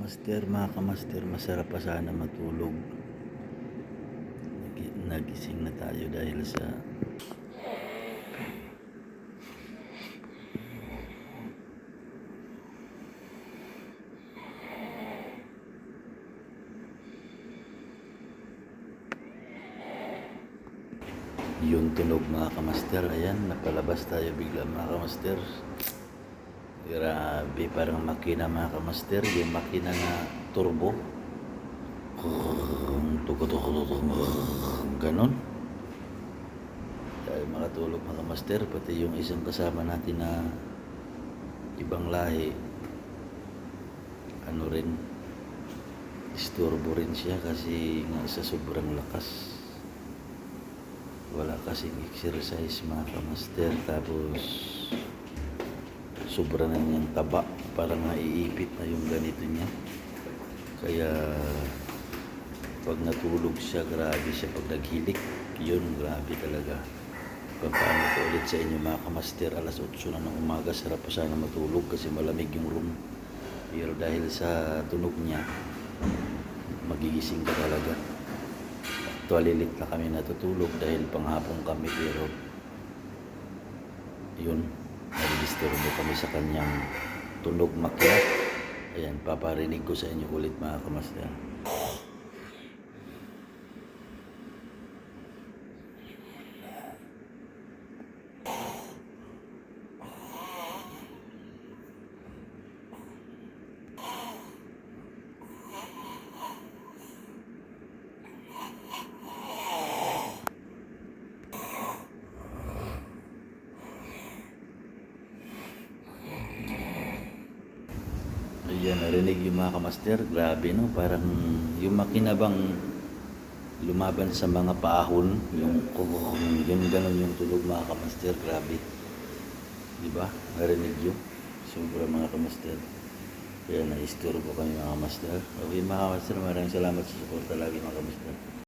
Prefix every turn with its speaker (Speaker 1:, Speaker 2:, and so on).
Speaker 1: Kamaster, mga kamaster, masarap pa sana matulog. Nag- Nagising na tayo dahil sa yung tunog mga kamaster. Ayan, napalabas tayo bigla mga kamaster. Grabe, parang makina mga kamaster. Yung makina na turbo. Ganon. Dahil makatulog mga kamaster. Pati yung isang kasama natin na ibang lahi. Ano rin. Isturbo rin siya kasi nga sa sobrang lakas wala kasing exercise mga kamaster tapos sobra na niyang taba. Parang naiipit na yung ganito niya. Kaya pag natulog siya grabe siya. Pag naghilik yun grabe talaga. Paano ko ulit sa inyo mga kamaster alas 8 na ng umaga sarap pa sana matulog kasi malamig yung room. Pero dahil sa tunog niya magigising ka talaga. Actually, na kami natutulog dahil panghapon kami pero yun, nare-disturbo kami sa kanyang tunog makina. Ayan, paparinig ko sa inyo ulit mga kamaster. Ayan, narinig yung mga kamaster. Grabe, no? Parang yung makina bang lumaban sa mga paahon. Yung yung ganun yung tulog mga kamaster. Grabe. Di ba? Narinig yun. Sobra mga kamaster. Kaya na-istorbo kami mga kamaster. Okay mga kamaster, maraming salamat sa support lagi mga kamaster.